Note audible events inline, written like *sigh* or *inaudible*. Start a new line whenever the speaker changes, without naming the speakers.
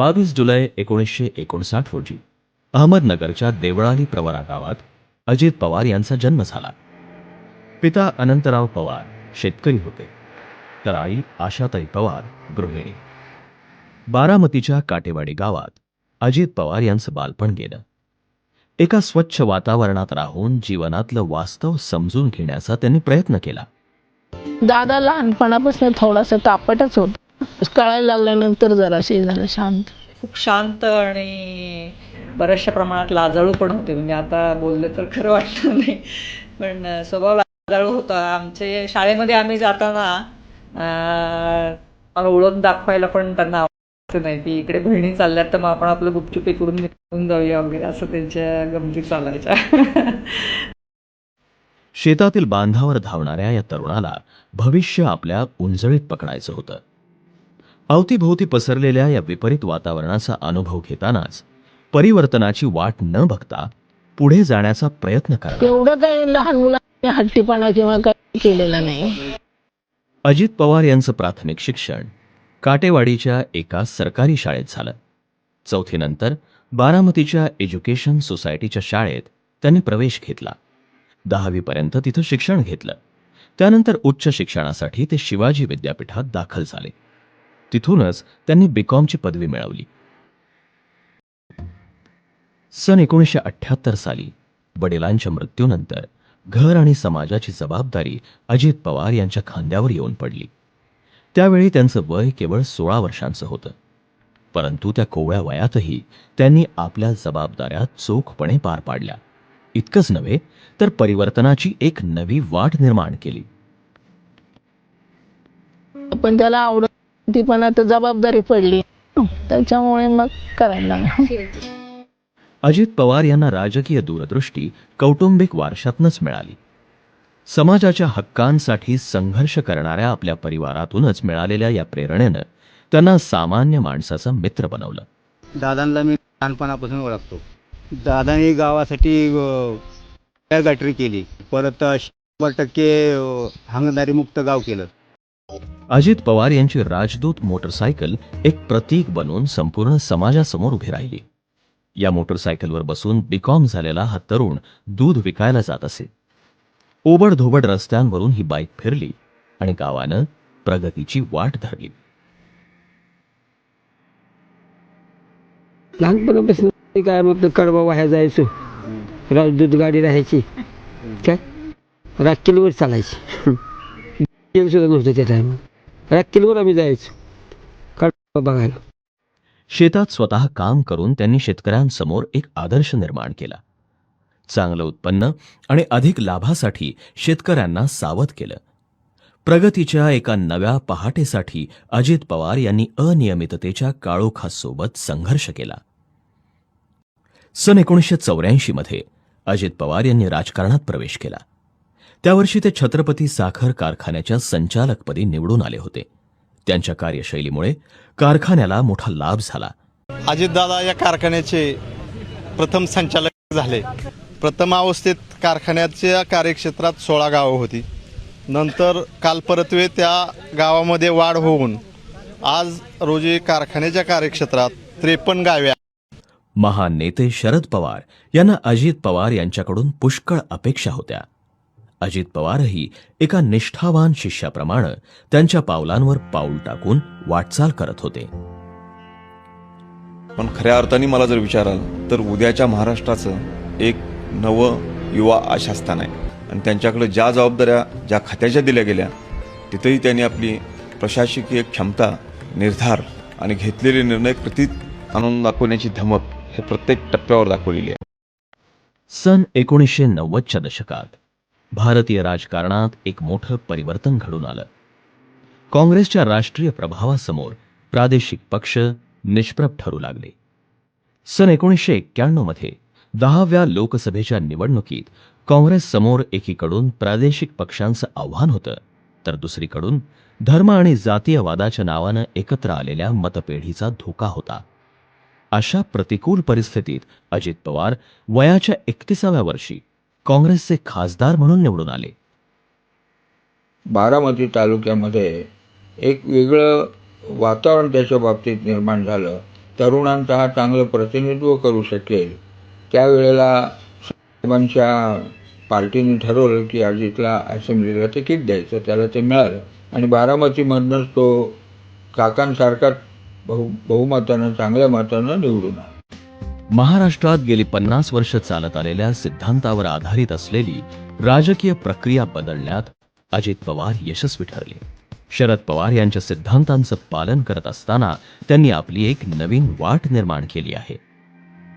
बावीस जुलै एकोणीसशे एकोणसाठ रोजी अहमदनगरच्या देवळाली प्रवरा गावात अजित पवार यांचा जन्म झाला. पिता अनंतराव पवार शेतकरी होते. तर आई आशाताई पवार गृहिणी. बारामतीच्या काटेवाडी गावात अजित पवार यांचं बालपण गेलं. एका स्वच्छ वातावरणात राहून जीवनातलं वास्तव समजून घेण्याचा त्यांनी प्रयत्न केला.
दादा लहानपणापासून थोडासा तापटच होता. *laughs* कळायला लागल्यानंतर जराशी झालं शांत.
खूप शांत आणि बऱ्याचशा प्रमाणात लाजाळू पण होते. म्हणजे आता बोलले तर खरं वाटलं नाही. पण स्वभाव लाजाळू होता. आमचे शाळेमध्ये आम्ही जाताना अं, मला ओळख दाखवायला पण त्यांना आवडायचं नाही. की इकडे बहिणी चालल्यात तर मग आपण आपलं गुपचूप इकडून निघून जाऊया वगैरे असं त्यांच्या गमती चालायच्या.
शेतातील बांधावर धावणाऱ्या या तरुणाला भविष्य आपल्या उंजळीत पकडायचं होतं. अवतीभोवती पसरलेल्या या विपरीत वातावरणाचा अनुभव घेतानाच परिवर्तनाची वाट न बघता पुढे जाण्याचा प्रयत्न करा.
एवढं काही लहान मुलांनी हट्टीपणा किंवा काही केलेला नाही.
अजित पवार यांचं प्राथमिक शिक्षण काटेवाडीच्या एका सरकारी शाळेत झालं. चौथीनंतर बारामतीच्या एज्युकेशन सोसायटीच्या शाळेत त्यांनी प्रवेश घेतला. दहावीपर्यंत तिथं शिक्षण घेतलं. त्यानंतर उच्च शिक्षणासाठी ते शिवाजी विद्यापीठात दाखल झाले. तिथूनच त्यांनी बीकॉमची पदवी मिळवली. सन एकोणीसशे अठ्ठ्याहत्तर साली वडिलांच्या मृत्यूनंतर घर आणि समाजाची जबाबदारी अजित पवार यांच्या खांद्यावर येऊन पडली. त्यावेळी त्यांचं वय केवळ सोळा वर्षांचं होतं. परंतु त्या कोवळ्या वयातही त्यांनी आपल्या जबाबदाऱ्या चोखपणे पार पाडल्या. इतकंच नव्हे तर परिवर्तनाची एक नवी वाट निर्माण केली.
पण त्याला आवडत ती पण आता जबाबदारी पडली. त्याच्यामुळे मग करायला लागलं.
अजित पवार यांना राजकीय दूरदृष्टी कौटुंबिक वारशातनंच मिळाली. समाजाच्या हक्कांसाठी संघर्ष करणाऱ्या आपल्या परिवारातूनच मिळालेल्या या प्रेरणेनं त्यांना सामान्य माणसाचा मित्र बनवलं.
दादांना मी लहानपणापासून ओळखतो. दादाने गावासाठी गटरी केली. परत शंभर टक्के अ, हांगणदारी मुक्त गाव केलं.
अजित पवार यांची राजदूत मोटरसायकल एक प्रतीक बनून संपूर्ण समाजासमोर उभी राहिली. या मोटरसायकलवर बसून बीकॉम झालेला हा तरुण दूध विकायला जात असे. ओबड धोबड रस्त्यांवरून ही बाईक फिरली आणि गावानं प्रगतीची वाट धरली.
लहानपणापासून काय मग कडवा वाह्या जायचो. राजदूत गाडी राहायची. काय? राक्केलवर चालायची. *laughs* सुद्धा नव्हतं त्या टायमा राक्केलवर आम्ही जायचो. बघायला.
शेतात स्वतः काम करून त्यांनी शेतकऱ्यांसमोर एक आदर्श निर्माण केला. चांगलं उत्पन्न आणि अधिक लाभासाठी शेतकऱ्यांना सावध केलं. प्रगतीच्या एका नव्या पहाटेसाठी अजित पवार यांनी अनियमिततेच्या काळोखासोबत संघर्ष केला. सन एकोणीसशे चौऱ्याऐंशी मध्ये अजित पवार यांनी राजकारणात प्रवेश केला. त्या वर्षी ते छत्रपती साखर कारखान्याच्या संचालकपदी निवडून आले होते. त्यांच्या कार्यशैलीमुळे कारखान्याला मोठा लाभ झाला.
अजितदादा या कारखान्याचे प्रथम संचालक झाले. प्रथम अवस्थेत कारखान्याच्या कार्यक्षेत्रात सोळा गावं होती. नंतर कालपरत्वे त्या गावामध्ये वाढ होऊन आज रोजी कारखान्याच्या कार्यक्षेत्रात त्रेपन्न गावे.
महान नेते शरद पवार यांना अजित पवार यांच्याकडून पुष्कळ अपेक्षा होत्या. अजित पवारही एका निष्ठावान शिष्याप्रमाणे त्यांच्या पावलांवर पाऊल टाकून वाटचाल करत होते.
पण खऱ्या अर्थाने मला जर विचाराल तर उद्याच्या महाराष्ट्राचं एक नवं युवा आशास्थान आहे. आणि त्यांच्याकडे ज्या जबाबदाऱ्या ज्या खात्याच्या दिल्या गेल्या तिथेही त्यांनी आपली प्रशासकीय क्षमता निर्धार आणि घेतलेले निर्णय कृतीत आणून दाखवण्याची धमक हे प्रत्येक टप्प्यावर दाखवलेली आहे.
सन एकोणीसशे नव्वदच्या दशकात भारतीय राजकारणात एक मोठं परिवर्तन घडून आलं. काँग्रेसच्या राष्ट्रीय प्रभावासमोर प्रादेशिक पक्ष निष्प्रभ ठरू लागले. सन एकोणीसशे एक्क्याण्णवमध्ये दहाव्या लोकसभेच्या निवडणुकीत काँग्रेस समोर एकीकडून प्रादेशिक पक्षांचं आव्हान होतं तर दुसरीकडून धर्म आणि जातीयवादाच्या नावानं एकत्र आलेल्या मतपेढीचा धोका होता. अशा प्रतिकूल परिस्थितीत अजित पवार वयाच्या एकतीसाव्या वर्षी काँग्रेसचे खासदार म्हणून निवडून आले.
बारामती तालुक्यामध्ये एक वेगळं वातावरण त्याच्या बाबतीत निर्माण झालं. तरुणांचा हा चांगलं प्रतिनिधित्व करू शकेल. त्यावेळेला साहेबांच्या पार्टीने ठरवलं की अजितला असेंब्लीला तिकीट द्यायचं त्याला ते मिळालं. आणि बारामतीमधनंच तो काकांसारखा बहु बहुमतानं चांगल्या मतानं निवडून आला.
महाराष्ट्रात गेली पन्नास वर्ष चालत आलेल्या सिद्धांतावर आधारित असलेली राजकीय प्रक्रिया बदलण्यात अजित पवार यशस्वी ठरले. शरद पवार यांच्या सिद्धांतांचं पालन करत असताना त्यांनी आपली एक नवीन वाट निर्माण केली आहे.